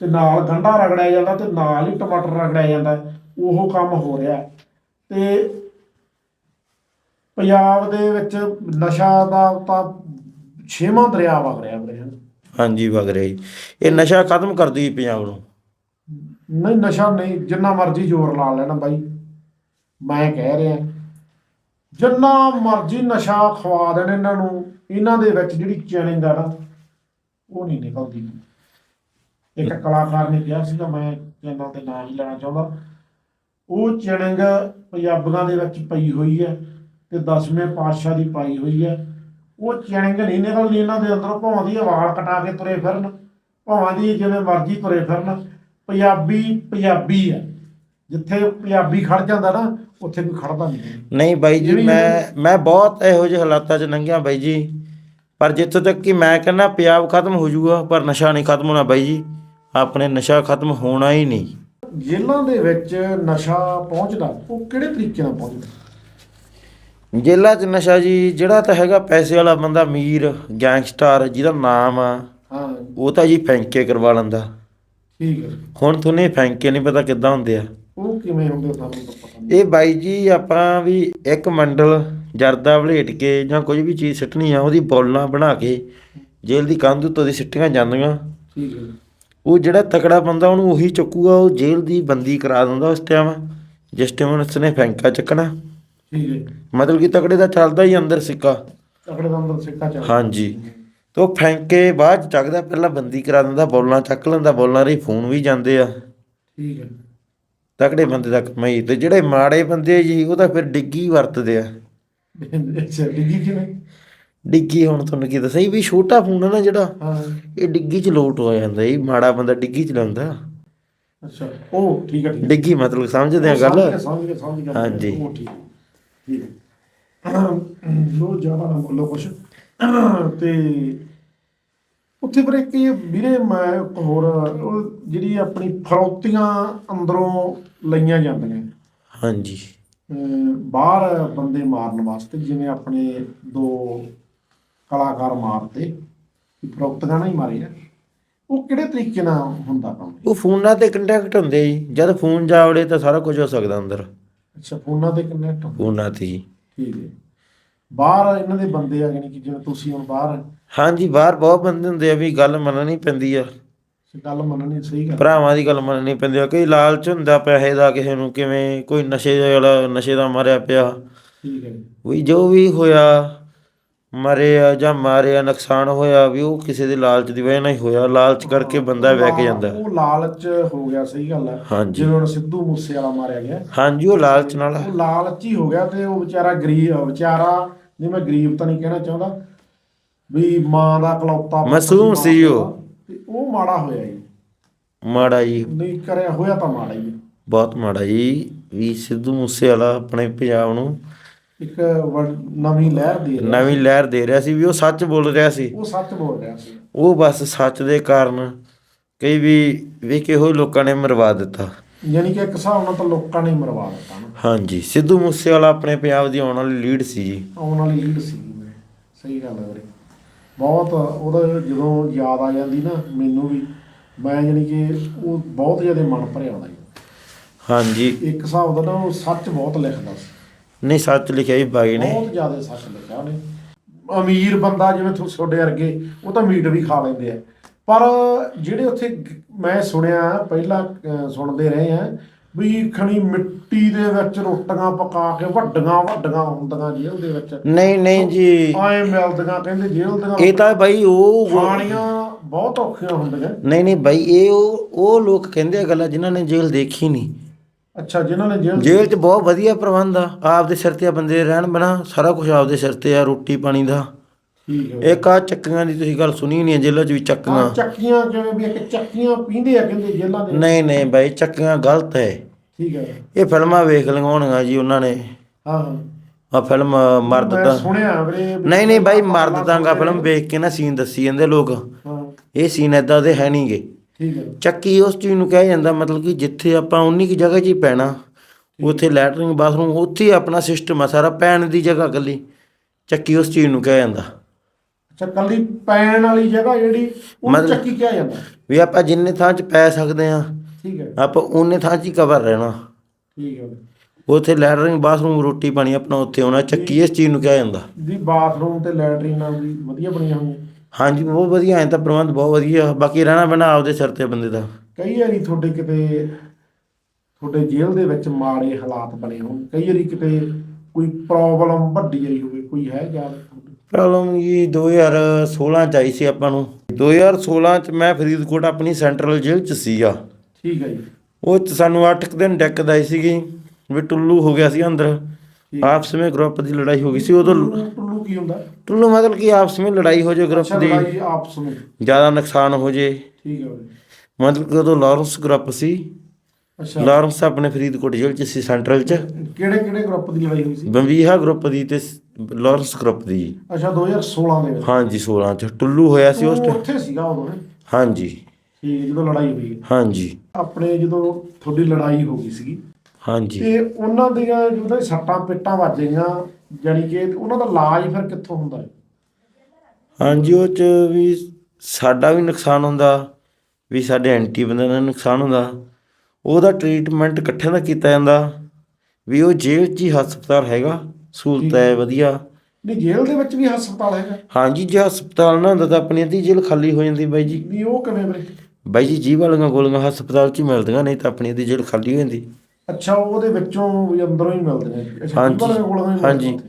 ਤੇ ਨਾਲ ਗੰਢਾ ਰਗੜਿਆ ਜਾਂਦਾ ਤੇ ਨਾਲ ਹੀ ਟਮਾਟਰ ਰਗੜਿਆ ਜਾਂਦਾ, ਉਹ ਕੰਮ ਹੋ ਰਿਹਾ। ਤੇ ਪੰਜਾਬ ਦੇ ਵਿੱਚ ਨਸ਼ਾ ਦਾ ਤਾਂ ਛੇਵਾਂ ਦਰਿਆ ਵਗ ਰਿਹਾ ਵੀਰੇ ਹਾਂਜੀ, ਵਗ ਰਿਹਾ ਜੀ। ਇਹ ਨਸ਼ਾ ਖਤਮ ਕਰਦੀ ਪੰਜਾਬ ਨੂੰ। ਨਹੀਂ ਨਸ਼ਾ ਨਹੀਂ ਜਿੰਨਾ ਮਰਜ਼ੀ ਜ਼ੋਰ ਲਾ ਲੈਣਾ ਬਾਈ। ਮੈਂ ਕਹਿ ਰਿਹਾ ਜਿੰਨਾ ਮਰਜ਼ੀ ਨਸ਼ਾ ਖਵਾ ਦੇਣ ਇਹਨਾਂ ਨੂੰ ਇਹਨਾਂ ਦੇ ਵਿੱਚ ਜਿਹੜੀ ਚੈਨਿੰਗ ਆ ਨਾ ਉਹ ਨਹੀਂ ਨਿਕਲਦੀ। ਇੱਕ ਕਲਾਕਾਰ ਨੇ ਕਿਹਾ ਸੀਗਾ ਮੈਂ ਚੈਨਲ ਤੇ ਨਾਂ ਨਹੀਂ ਲੈਣਾ ਚਾਹੁੰਦਾ। ਉਹ ਚੈਨਿੰਗ ਪੰਜਾਬੀਆਂ ਦੇ ਵਿੱਚ ਪਈ ਹੋਈ ਹੈ ਤੇ ਦਸਵੇਂ ਪਾਤਸ਼ਾਹ ਦੀ ਪਾਈ ਹੋਈ ਹੈ। ਉਹ ਚੈਨਿੰਗ ਨਹੀਂ ਨਿਕਲਦੀ ਇਹਨਾਂ ਦੇ ਅੰਦਰੋਂ ਭਾਵਾਂ ਦੀ ਵਾਲ ਕਟਾ ਕੇ ਤੁਰੇ ਫਿਰਨ ਭਾਵਾਂ ਦੀ ਜਿਵੇਂ ਮਰਜ਼ੀ ਤੁਰੇ ਫਿਰਨ। ਪੰਜਾਬੀ ਪੰਜਾਬੀ ਆ। ਜਿੱਥੇ ਪੰਜਾਬੀ ਖੜ ਜਾਂਦਾ ਨਾ ਉੱਥੇ ਕੋਈ ਖੜਦਾ ਨਹੀਂ। ਨਹੀਂ ਬਾਈ ਜੀ ਮੈਂ ਮੈਂ ਬਹੁਤ ਇਹੋ ਜਿਹੇ ਹਾਲਾਤਾਂ 'ਚ ਲੰਘਿਆ ਬਾਈ ਜੀ। ਪਰ ਜਿੱਥੋਂ ਤੱਕ ਕਿ ਮੈਂ ਕਹਿੰਦਾ ਪੰਜਾਬ ਖਤਮ ਹੋ ਜਾਊਗਾ ਪਰ ਨਸ਼ਾ ਨਹੀਂ ਖਤਮ ਹੋਣਾ ਬਾਈ ਜੀ। ਆਪਣੇ ਨਸ਼ਾ ਖਤਮ ਹੋਣਾ ਹੀ ਨਹੀਂ। ਜੇਲ੍ਹਾਂ ਦੇ ਵਿੱਚ ਨਸ਼ਾ ਪਹੁੰਚਦਾ ਉਹ ਕਿਹੜੇ ਤਰੀਕੇ ਨਾਲ ਪਹੁੰਚਦਾ? ਜੇਲ੍ਹਾਂ 'ਚ ਨਸ਼ਾ ਜੀ ਜਿਹੜਾ ਤਾਂ ਹੈਗਾ ਪੈਸੇ ਵਾਲਾ ਬੰਦਾ ਅਮੀਰ ਗੈਂਗਸਟਰ ਜਿਹਦਾ ਨਾਮ ਆ ਹਾਂ। ਉਹ ਤਾਂ ਜੀ ਫੈਂਕੇ ਕਰਵਾ ਲੈਂਦਾ। ਠੀਕ ਹੈ। ਹੁਣ ਤੁਹਾਨੂੰ ਇਹ ਫੈਂਕੇ ਨਹੀਂ ਪਤਾ ਕਿੱਦਾਂ ਹੁੰਦੇ ਆ। ਉਹ ਕਿਵੇਂ ਹੁੰਦੇ ਸਾਨੂੰ ਤਾਂ ਪਤਾ ਨਹੀਂ। ਇਹ ਬਾਈ ਜੀ ਆਪਾਂ ਵੀ ਇੱਕ ਮੰਡਲ ਜਰਦਾ ਵਲੇਟ ਕੇ ਜਾਂ ਕੋਈ ਵੀ ਚੀਜ਼ ਸਿੱਟਣੀ ਆ ਉਹਦੀ ਬੋਲਾਂ ਬਣਾ ਕੇ ਜੇਲ੍ਹ ਦੀ ਕੰਧ ਉੱਤੋਂ ਦੀ ਸਿੱਟੀਆਂ ਜਾਂਦੀਆਂ। ਠੀਕ ਹੈ। ਉਹ ਜਿਹੜਾ ਤਕੜਾ ਬੰਦਾ ਉਹਨੂੰ ਉਹੀ ਚੱਕੂਗਾ ਉਹ ਜੇਲ੍ਹ ਦੀ ਬੰਦੀ ਕਰਾ ਦਿੰਦਾ ਉਸ ਟਾਈਮ ਜਿਸ ਟਾਈਮ ਉਸਨੇ ਫੈਂਕਾ ਚੱਕਣਾ। ਠੀਕ ਹੈ। ਮਤਲਬ ਕਿ ਤਕੜੇ ਦਾ ਚੱਲਦਾ ਹੀ ਅੰਦਰ ਸਿੱਕਾ। ਤਕੜੇ ਦਾ ਅੰਦਰ ਸਿੱਕਾ ਚੱਲ ਹਾਂਜੀ। ਤੇ ਉਹ ਫੈਂਕੇ ਬਾਅਦ ਚੱਕਦਾ ਪਹਿਲਾਂ ਬੰਦੀ ਕਰਾ ਦਿੰਦਾ ਬੋਲਾਂ ਚੱਕ ਲੈਂਦਾ ਬੋਲਾਂ ਰਹੀ ਫੋਨ ਵੀ ਜਾਂਦੇ ਆ। ਠੀਕ ਹੈ ਤਕੜੇ ਬੰਦੇ ਦਾ ਕਮਾਈ ਤੇ ਜਿਹੜੇ ਮਾੜੇ ਬੰਦੇ ਜੀ ਉਹ ਤਾਂ ਫਿਰ ਡਿੱਗੀ ਵਰਤਦੇ ਆ। ਅੱਛਾ ਡਿੱਗੀ ਕਿਵੇਂ? ਡਿੱਗੀ ਹੁਣ ਤੁਹਾਨੂੰ ਕੀ ਦੱਸਾਂ ਵੀ ਛੋਟਾ ਫੋਨ ਹੈ ਨਾ ਜਿਹੜਾ ਹਾਂ। ਇਹ ਡਿੱਗੀ 'ਚ ਲੋਟ ਹੋ ਜਾਂਦਾ ਇਹ ਮਾੜਾ ਬੰਦਾ ਡਿੱਗੀ 'ਚ ਲਾਉਂਦਾ ਅੱਛਾ ਉਹ ਠੀਕ ਹੈ ਠੀਕ ਹੈ ਡਿੱਗੀ ਮਤਲਬ ਸਮਝਦੇ ਆ ਗੱਲ। ਗਿਆ, ਸਮਝ ਗਿਆ ਸਮਝ ਗਿਆ। ਹਾਂਜੀ। ਉਹ ਠੀਕ ਹੈ, ਠੀਕ ਹੈ ਲੋ ਜ਼ਿਆਦਾ ਨਾ ਬੋਲੋ ਕੁਛ। ਤੇ ਉੱਥੇ ਪਰ ਇੱਕ ਇਹ ਵੀਰੇ ਮੈਂ ਇੱਕ ਹੋਰ ਉਹ ਜਿਹੜੀ ਆਪਣੀ ਫਰੌਤੀਆਂ ਅੰਦਰੋਂ ਲਈਆਂ ਜਾਂਦੀਆਂ। ਹਾਂਜੀ। ਅਮ ਬਾਹਰ ਬੰਦੇ ਮਾਰਨ ਵਾਸਤੇ ਜਿਵੇਂ ਆਪਣੇ ਦੋ ਕਲਾਕਾਰ ਮਾਰਤੇ ਕਿ ਫਰੌਤੀਆਂ ਨਾਲ ਹੀ ਮਾਰੇ ਆ। ਉਹ ਕਿਹੜੇ ਤਰੀਕੇ ਨਾਲ ਹੁੰਦਾ ਕੰਮ? ਉਹ ਫੋਨਾਂ ਤੇ ਕੰਟੈਕਟ ਹੁੰਦੇ ਜੀ। ਜਦ ਫੋਨ ਜਾਵੜੇ ਤਾਂ ਸਾਰਾ ਕੁਝ ਹੋ ਸਕਦਾ ਅੰਦਰ। ਅੱਛਾ ਫੋਨਾਂ ਤੇ ਕਨੈਕਟ ਫੋਨਾਂ ਤੇ ਹੀ ਠੀਕ ਹੈ। ਬਾਹਰ ਇਹਨਾਂ ਦੇ ਬੰਦੇ ਆ ਯਾਨੀ ਕਿ ਜਿਵੇਂ ਤੁਸੀਂ ਹੁਣ ਬਾਹਰ ਹਾਂਜੀ ਬਾਹਰ ਬਹੁਤ ਬੰਦੇ ਹੁੰਦੇ ਆ ਵੀ ਗੱਲ ਮੰਨਣੀ ਪੈਂਦੀ ਆ। ਗੱਲ ਮੰਨਣੀ ਸਹੀ ਗੱਲ ਭਰਾਵਾਂ ਦੀ ਗੱਲ ਮੰਨਣੀ ਪੈਂਦੀ ਆ ਕਈ ਲਾਲਚ ਹੁੰਦਾ ਪੈਸੇ ਦਾ ਕਿਸੇ ਨੂੰ ਕਿਵੇਂ ਕੋਈ ਨਸ਼ੇ ਵਾਲਾ ਨਸ਼ੇ ਦਾ ਮਾਰਿਆ ਪਿਆ। ਠੀਕ ਹੈ ਵੀ ਜੋ ਵੀ ਹੋਇਆ ਮਰਿਆ ਜਾਂ ਮਾਰਿਆ ਨੁਕਸਾਨ ਹੋਇਆ ਵੀ ਉਹ ਕਿਸੇ ਦੇ ਲਾਲਚ ਦੀ ਵਜ੍ਹਾ ਨਾਲ ਹੀ ਹੋਇਆ। ਲਾਲਚ ਕਰਕੇ ਬੰਦਾ ਵਿਕ ਜਾਂਦਾ। ਉਹ ਲਾਲਚ ਹੋ ਗਿਆ ਸਹੀ ਗੱਲ ਹੈ ਹੁਣ ਸਿੱਧੂ ਮੂਸੇ ਵਾਲਾ ਮਾਰਿਆ ਗਿਆ। ਹਾਂਜੀ ਉਹ ਲਾਲਚ ਨਾਲ ਉਹ ਲਾਲਚ ਹੀ ਹੋ ਗਿਆ ਤੇ ਉਹ ਵਿਚਾਰਾ ਗਰੀਬ ਵਿਚਾਰਾ ਨਹੀਂ ਮੈਂ ਗਰੀਬ ਤਾਂ ਨਹੀਂ ਕਹਿਣਾ ਚਾਹੁੰਦਾ ਵੀ ਮਾਂ ਦਾ ਕਲੌਤਾ ਪੁੱਤ ਮਾਸੂਮ ਸੀ ਉਹ। ਤੇ ਉਹ ਮਾੜਾ ਹੋਇਆ ਜੀ। ਮਾੜਾ ਜੀ। ਨਹੀਂ ਕਰਿਆ ਹੋਇਆ ਤਾਂ ਮਾੜਾ ਹੀ ਹੈ। ਬਹੁਤ ਮਾੜਾ ਜੀ। ਵੀ ਸਿੱਧੂ ਮੂਸੇ ਵਾਲਾ ਆਪਣੇ ਪੰਜਾਬ ਨੂੰ ਇੱਕ ਨਵੀਂ ਲਹਿਰ ਦੇ ਰਿਹਾ ਨਵੀਂ ਲਹਿਰ ਦੇ ਰਿਹਾ ਸੀ ਵੀ ਉਹ ਸੱਚ ਬੋਲ ਰਿਹਾ ਸੀ। ਉਹ ਸੱਚ ਬੋਲ ਰਿਹਾ ਸੀ। ਉਹ ਬਸ ਸੱਚ ਦੇ ਕਾਰਨ ਕਈ ਵੀ ਵੀ ਕਿਹੋ ਲੋਕਾਂ ਨੇ ਮਰਵਾ ਦਿੱਤਾ। ਯਾਨੀ ਕਿ ਇੱਕ ਹਿਸਾਬ ਨਾਲ ਤਾਂ ਲੋਕਾਂ ਨੇ ਹੀ ਮਰਵਾ ਦਿੱਤਾ ਨਾ। ਹਾਂਜੀ ਸਿੱਧੂ ਮੂਸੇ ਵਾਲਾ ਆਪਣੇ ਪੰਜਾਬ ਦੀ ਆਉਣ ਵਾਲੀ ਲੀਡ ਸੀ ਜੀ। ਆਉਣ ਵਾਲੀ ਲੀਡ ਸੀ ਸਹੀ ਗੱਲ ਹੈ ਵੀਰੇ। ਬਹੁਤ ਉਹਦਾ ਜਦੋਂ ਯਾਦ ਆ ਜਾਂਦੀ ਨਾ ਮੈਨੂੰ ਵੀ ਮੈਂ ਯਾਨੀ ਕਿ ਉਹ ਬਹੁਤ ਜ਼ਿਆਦਾ ਮਨ ਭਰਿਆ ਆਉਂਦਾ ਜੀ। ਹਾਂਜੀ। ਇੱਕ ਹਿਸਾਬ ਦਾ ਨਾ ਉਹ ਸੱਚ ਬਹੁਤ ਲਿਖਦਾ ਸੀ। ਨਹੀਂ ਸੱਚ ਲਿਖਿਆ ਜੀ ਬਾਈ ਨੇ। ਬਹੁਤ ਜ਼ਿਆਦਾ ਸੱਚ ਲਿਖਿਆ ਉਹਨੇ। ਅਮੀਰ ਬੰਦਾ ਜਿਵੇਂ ਤੁ ਤੁਹਾਡੇ ਵਰਗੇ ਉਹ ਤਾਂ ਮੀਟ ਵੀ ਖਾ ਲੈਂਦੇ ਆ। ਪਰ ਜਿਹੜੇ ਉੱਥੇ ਗ- ਮੈਂ ਸੁਣਿਆ ਪਹਿਲਾਂ ਅਹ, ਸੁਣਦੇ ਰਹੇ ਆ ਵੀ ਖਣੀ ਮਿੱਟੀ ਦੇ ਵਿੱਚ ਰੋਟੀਆਂ ਪਕਾ ਕੇ ਵੱਡੀਆਂ ਵੱਡੀਆਂ ਹੁੰਦੀਆਂ ਜੇਲ੍ਹ ਦੇ ਵਿੱਚ। ਨਹੀਂ ਨਹੀਂ ਜੀ। ਆਏ ਮਿਲਦੀਆਂ ਕਹਿੰਦੇ ਜੇਲ੍ਹ ਦੀਆਂ ਇਹ ਤਾਂ ਬਾਈ ਉਹ ਖਾਣੀਆਂ ਬਹੁਤ ਔਖੀਆਂ ਹੁੰਦੀਆਂ। ਨਹੀਂ ਨਹੀਂ ਬਾਈ ਇਹ ਉਹ ਉਹ ਲੋਕ ਕਹਿੰਦੇ ਆ ਗੱਲਾਂ ਜਿਨ੍ਹਾਂ ਨੇ ਜੇਲ੍ਹ ਦੇਖੀ ਨਹੀਂ। ਅੱਛਾ ਜਿਨ੍ਹਾਂ ਨੇ ਜੇਲ੍ਹ ਜੇਲ੍ਹ 'ਚ ਬਹੁਤ ਵਧੀਆ ਪ੍ਰਬੰਧ ਆ। ਆਪਦੇ ਸਿਰ ਤੇ ਆ ਬੰਦੇ ਰਹਿਣ ਬਣਾ ਸਾਰਾ ਕੁਝ ਆਪਦੇ ਸਿਰ ਤੇ ਆ ਰੋਟੀ ਪਾਣੀ ਦਾ। ਇੱਕ ਆ ਚੱਕੀਆਂ ਦੀ ਤੁਸੀਂ ਗੱਲ ਸੁਣੀ ਨਹੀਂ ਜੇਲ੍ਹਾਂ 'ਚ ਵੀ ਚੱਕੀਆਂ। ਚੱਕੀਆਂ ਕਿਵੇਂ ਵੀ ਇੱਕ ਚੱਕੀਆਂ ਪੀਂਦੇ ਆ ਕਹਿੰਦੇ ਜੇਲ੍ਹਾਂ ਦੇ। ਨਹੀਂ ਨਹੀਂ ਬਾਈ ਚੱਕੀਆਂ ਗਲਤ ਹੈ। ਠੀਕ ਹੈ ਇਹ ਫਿਲਮਾਂ ਵੇਖ ਲਗਾਉਣੀਆਂ ਜੀ ਉਹਨਾਂ ਨੇ। ਹਾਂ। ਹਾਂ ਆ ਫਿਲਮ ਮਰਦ ਦਾ ਸੁਣਿਆ ਵੀਰੇ। ਨਹੀਂ ਨਹੀਂ ਬਾਈ ਮਰਦ ਦਾਂਗਾ। ਫਿਲਮ ਵੇਖ ਕੇ ਨਾ ਸੀਨ ਦੱਸੀ ਜਾਂਦੇ ਲੋਕ। ਹਾਂ। ਇਹ ਸੀਨ ਏਦਾਂ ਦੇ ਹੈ ਨਹੀਂਗੇ। ਠੀਕ ਹੈ ਚੱਕੀ ਉਸ ਚੀਜ਼ ਨੂੰ ਕਿਹਾ ਜਾਂਦਾ ਮਤਲਬ ਕਿ ਜਿੱਥੇ ਆਪਾਂ ਉਨੀ ਕੀ ਜਗ੍ਹਾ 'ਚ ਹੀ ਪੈਣਾ ਉੱਥੇ ਲੈਟਰਿੰਗ ਬਾਥਰੂਮ ਉੱਥੇ ਆਪਣਾ ਸਿਸਟਮ ਆ ਸਾਰਾ ਪੈਣ ਦੀ ਜਗ੍ਹਾ ਇਕੱਲੀ। ਚੱਕੀ ਉਸ ਚੀਜ਼ ਨੂੰ ਕਿਹਾ ਜਾਂਦਾ। ਅੱਛਾ ਕੱਲੀ ਪੈਣ ਵਾਲੀ ਜਗ੍ਹਾ ਜਿਹੜੀ ਉਹ ਮਤਲਬ- ਚੱਕੀ ਕਿਹਾ ਜਾਂਦਾ। ਵੀ ਆਪਾਂ ਜਿੰਨੇ ਥਾਂ 'ਚ ਪੈ ਸਕਦੇ ਆ ਠੀਕ ਹੈ। ਆਪਾਂ ਉਨੇ ਥਾਂ 'ਚ ਹੀ ਕਵਰ ਰਹਿਣਾ। ਠੀਕ ਹੈ। ਉੱਥੇ ਲੈਟਰਿੰਗ ਬਾਥਰੂਮ ਰੋਟੀ ਪਾਣੀ ਆਪਣਾ ਉੱਥੇ ਹੋਣਾ ਚੱਕੀ ਇਸ ਚੀਜ਼ ਨੂੰ ਕਿਹਾ ਜਾਂਦਾ। ਦੀ ਬਾਥਰੂਮ ਤੇ ਲੈਟਰੀਨਾਂ ਵੀ ਵਧੀਆ ਬਣੀਆਂ ਹੋਈਆਂ ਹਾਂਜੀ ਬਹੁਤ ਵਧੀਆ ਐ ਤਾਂ ਪ੍ਰਬੰਧ ਬਹੁਤ ਵਧੀਆ। ਬਾਕੀ ਰਹਿਣਾ ਬਣਾ ਆਪਦੇ ਸਿਰ ਤੇ ਬੰਦੇ ਦਾ। ਕਈ ਵਾਰੀ ਤੁਹਾਡੇ ਕਿਤੇ ਤੁਹਾਡੇ ਜੇਲ੍ਹ ਦੇ ਵਿੱਚ ਮਾੜੇ ਹਾਲਾਤ ਬਣੇ ਹੋਣ। ਕਈ ਵਾਰੀ ਕਿਤੇ ਕੋਈ ਪ੍ਰੋਬਲਮ ਵੱਡੀ ਆਈ ਹੋਵੇ ਕੋਈ ਹੈ ਯਾਦ? ਪ੍ਰੋਬਲਮ ਜੀ 2016 ਚ ਆਈ ਸੀ ਆਪਾਂ ਨੂੰ। 2016 ਚ ਮੈਂ ਫਰੀਦਕੋਟ ਆਪਣੀ ਸੈਂਟਰਲ ਜੇਲ੍ਹ ਚ ਸੀਗਾ। ਠੀਕ ਹੈ ਜੀ। ਉਹ ਚ ਸਾਨੂੰ 8 ਦਿਨ ਡੈਕ ਆਈ ਸੀਗੀ ਵੀ ਟੁੱਲੂ ਹੋ ਗਿਆ ਸੀ ਅੰਦਰ। ਆਪਸ ਵਿੱਚ ਗਰੁੱਪ ਦੀ ਲੜਾਈ ਹੋ ਗਈ ਸੀ ਉਦੋਂ ਟੁੱਲੂ ਕੀ ਹੁੰਦਾ? ਟੁੱਲੂ ਮਤਲਬ ਕਿ ਆਪਸ ਵਿੱਚ ਲੜਾਈ ਹੋ ਜਾਏ ਗਰੁੱਪ ਦੀ। ਲੜਾਈ ਆਪਸ ਵਿੱਚ। ਜ਼ਿਆਦਾ ਨੁਕਸਾਨ ਹੋ ਜੇ ਠੀਕ ਹੈ ਵੀਰੇ। ਮਤਲਬ ਕਿ ਉਦੋਂ ਲਾਰੈਂਸ ਗਰੁੱਪ ਸੀ। ਅੱਛਾ। ਲਾਰੈਂਸ ਆਪਣੇ ਫਰੀਦਕੋਟ ਜੇਲ੍ਹ 'ਚ ਸੀ ਸੈਂਟਰਲ 'ਚ। ਕਿਹੜੇ ਕਿਹੜੇ ਗਰੁੱਪ ਦੀ ਲੜਾਈ ਹੋਈ ਸੀ? ਬੰਬੀਹਾ ਗਰੁੱਪ ਦੀ ਤੇ ਲਾਰੈਂਸ ਗਰੁੱਪ ਦੀ। ਅੱਛਾ 2016 ਦੇ ਵਿੱਚ। ਹਾਂਜੀ 16 'ਚ। ਟੁੱਲੂ ਹੋਇਆ ਸੀ ਉਸ ਟਾਈਮ ਉੱਥੇ ਸੀਗਾ ਉਦੋਂ ਹੈਂ? ਹਾਂਜੀ। ਠੀਕ ਹੈ, ਜਦੋਂ ਲੜਾਈ ਹੋਈ। ਹਾਂਜੀ। ਆਪਣੇ ਜਦੋਂ ਤੁਹਾਡੀ ਲੜਾਈ ਹੋ ਗਈ ਸੀਗੀ ਹਾਂਜੀ। ਤੇ ਉਹਨਾਂ ਦੀਆਂ ਜਦੋਂ ਸੱਟਾਂ ਪਿੱਟਾਂ ਵੱਜੀਆਂ ਜਾਣੀ ਕਿ ਉਹਨਾਂ ਦਾ ਇਲਾਜ ਫਿਰ ਕਿੱਥੋਂ ਹੁੰਦਾ ਹੈ ਹਾਂਜੀ ਉਹ 'ਚ ਵੀ ਸਾਡਾ ਵੀ ਨੁਕਸਾਨ ਹੁੰਦਾ ਵੀ ਸਾਡੇ ਐਂਟੀ ਬੰਦੇ ਦਾ ਨੁਕਸਾਨ ਹੁੰਦਾ। ਉਹਦਾ ਟ੍ਰੀਟਮੈਂਟ ਇਕੱਠਿਆਂ ਦਾ ਕੀਤਾ ਜਾਂਦਾ ਵੀ ਉਹ ਜੇਲ੍ਹ 'ਚ ਹੀ ਹਸਪਤਾਲ ਹੈਗਾ। ਸਹੂਲਤ ਹੈ ਵਧੀਆ। ਨਹੀਂ ਜੇਲ੍ਹ ਦੇ ਵਿੱਚ ਵੀ ਹਸਪਤਾਲ ਹੈਗਾ। ਹਾਂਜੀ ਜੇ ਹਸਪਤਾਲ ਨਾ ਹੁੰਦਾ ਤਾਂ ਆਪਣੀ ਅੱਧੀ ਜੇਲ੍ਹ ਖਾਲੀ ਹੋ ਜਾਂਦੀ ਬਾਈ ਜੀ। ਵੀ ਉਹ ਕਿਵੇਂ ਵੀਰੇ? ਬਾਈ ਜੀ ਜੀਭ ਵਾਲੀਆਂ ਗੋਲੀਆਂ ਹਸਪਤਾਲ 'ਚ ਹੀ ਮਿਲਦੀਆਂ ਨਹੀਂ ਤਾਂ ਆਪਣੀ ਅੱਧੀ ਜੇਲ੍ਹ ਖਾਲੀ ਹੋ ਜਾਂਦੀ। ਅੱਛਾ ਉਹਦੇ ਵਿੱਚੋਂ ਵੀ ਅੰਦਰੋਂ ਹੀ ਮਿਲਦੇ ਨੇ ਅੱਛਾ ਹਾਂਜੀ। ਦੇ ਕੋਲੋਂ ਹੀ ਹਾਂਜੀ। ਉੱਥੇ।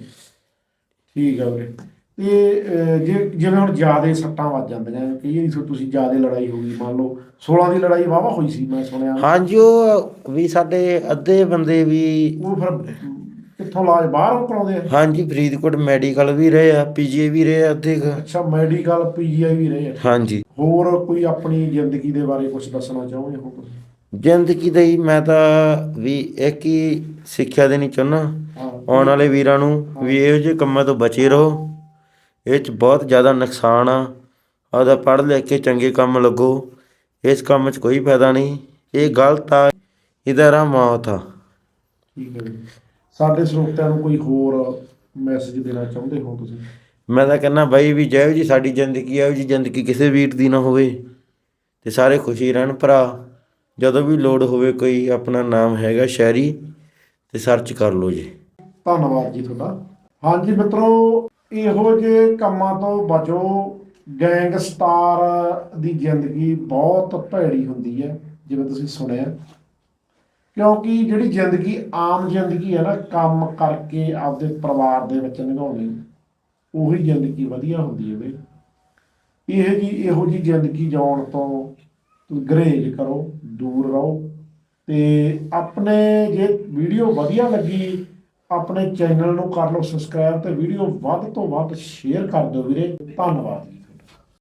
ਠੀਕ ਹੈ ਵੀਰੇ। ਤੇ ਅਹ, ਜੇ ਜਿਵੇਂ ਹੁਣ ਜ਼ਿਆਦੇ ਸੱਟਾਂ ਵੱਜ ਜਾਂਦੀਆਂ ਕਈ ਵਾਰੀ ਸੋ ਤੁਸੀਂ ਜ਼ਿਆਦੇ ਲੜਾਈ ਹੋ ਗਈ ਮੰਨ ਲਓ 16 ਦੀ ਲੜਾਈ ਵਾਵਾ ਹੋਈ ਸੀ ਮੈਂ ਸੁਣਿਆ। ਹਾਂਜੀ ਉਹ ਵੀ ਸਾਡੇ ਅੱਧੇ ਬੰਦੇ ਵੀ ਉਹ ਫਿਰ ਕਿੱਥੋਂ ਇਲਾਜ ਬਾਹਰੋਂ ਕਰਾਉਂਦੇ ਆ? ਹਾਂਜੀ ਫਰੀਦਕੋਟ ਮੈਡੀਕਲ ਵੀ ਰਹੇ ਆ ਪੀਜੀਏ ਵੀ ਰਹੇ ਆ ਕੁ। ਅੱਛਾ ਮੈਡੀਕਲ ਪੀਜੀਆਈ ਵੀ ਰਹੇ ਆ। ਹਾਂਜੀ। ਹੋਰ ਕੋਈ ਆਪਣੀ ਜ਼ਿੰਦਗੀ ਦੇ ਬਾਰੇ ਕੁਝ ਦੱਸਣਾ ਚਾਹੋਗੇ ਹੋ ਤੁਸੀਂ ਜ਼ਿੰਦਗੀ ਦਾ ਹੀ ਮੈਂ ਤਾਂ ਵੀ ਇੱਕ ਹੀ ਸਿੱਖਿਆ ਦੇਣੀ ਚਾਹੁੰਦਾ। ਹਾਂ। ਆਉਣ ਵਾਲੇ ਵੀਰਾਂ ਨੂੰ ਵੀ ਇਹੋ ਜਿਹੇ ਕੰਮਾਂ ਤੋਂ ਬਚੇ ਰਹੋ। ਇਹ 'ਚ ਬਹੁਤ ਜ਼ਿਆਦਾ ਨੁਕਸਾਨ ਆ। ਆਪਦਾ ਪੜ੍ਹ ਲਿਖ ਕੇ ਚੰਗੇ ਕੰਮ ਲੱਗੋ। ਇਸ ਕੰਮ 'ਚ ਕੋਈ ਫਾਇਦਾ ਨਹੀਂ। ਇਹ ਗਲਤ ਆ। ਇਹਦਾ ਰਾਹ ਮੌਤ ਆ। ਠੀਕ ਹੈ ਜੀ। ਸਾਡੇ ਸਰੋਤਿਆਂ ਨੂੰ ਕੋਈ ਹੋਰ ਮੈਸੇਜ ਦੇਣਾ ਚਾਹੁੰਦੇ ਹੋ ਤੁਸੀਂ? ਮੈਂ ਤਾਂ ਕਹਿੰਦਾ ਬਾਈ ਵੀ ਜਿਹੋ ਜੀ ਸਾਡੀ ਜ਼ਿੰਦਗੀ ਆ ਇਹੋ ਜੀ ਜ਼ਿੰਦਗੀ ਕਿਸੇ ਵੀਰ ਦੀ ਨਾ ਹੋਵੇ ਤੇ ਸਾਰੇ ਖੁਸ਼ੀ ਰਹਿਣ ਭਰਾ। ਜਦੋਂ ਵੀ ਲੋੜ ਹੋਵੇ ਕੋਈ ਆਪਣਾ ਨਾਮ ਹੈਗਾ ਸ਼ਾਇਰੀ ਤੇ ਸਰਚ ਕਰ ਲਓ ਜੀ। ਧੰਨਵਾਦ ਜੀ ਤੁਹਾਡਾ। ਹਾਂਜੀ ਮਿੱਤਰੋ ਇਹੋ ਜਿਹੇ ਕੰਮਾਂ ਤੋਂ ਬਚੋ। ਗੈਂਗਸਟਰ ਦੀ ਜ਼ਿੰਦਗੀ ਬਹੁਤ ਭੈੜੀ ਹੁੰਦੀ ਹੈ ਜਿਵੇਂ ਤੁਸੀਂ ਸੁਣਿਆ। ਕਿਉਂਕਿ ਜਿਹੜੀ ਜ਼ਿੰਦਗੀ, ਆਮ ਜ਼ਿੰਦਗੀ ਹੈ ਨਾ, ਕੰਮ ਕਰਕੇ ਆਪਦੇ ਪਰਿਵਾਰ ਦੇ ਵਿੱਚ ਨਿਭਾਉਣੀ ਉਹੀ ਜ਼ਿੰਦਗੀ ਵਧੀਆ ਹੁੰਦੀ ਹੈ ਬਈ। ਇਹ ਜੀ, ਇਹੋ ਜੀ ਜ਼ਿੰਦਗੀ ਜਿਉਣ ਤੋਂ ਗਰੇਜ ਕਰੋ, ਦੂਰ ਰਹੋ ਤੇ ਆਪਣੇ ਜੇ ਵੀਡੀਓ ਵਧੀਆ ਲੱਗੀ, ਆਪਣੇ ਚੈਨਲ ਨੂੰ ਕਰ ਲਓ ਸਬਸਕ੍ਰਾਈਬ ਤੇ ਵੀਡੀਓ ਵੱਧ ਤੋਂ ਵੱਧ ਸ਼ੇਅਰ ਕਰ ਦਿਓ ਵੀਰੇ। ਧੰਨਵਾਦ ਜੀ।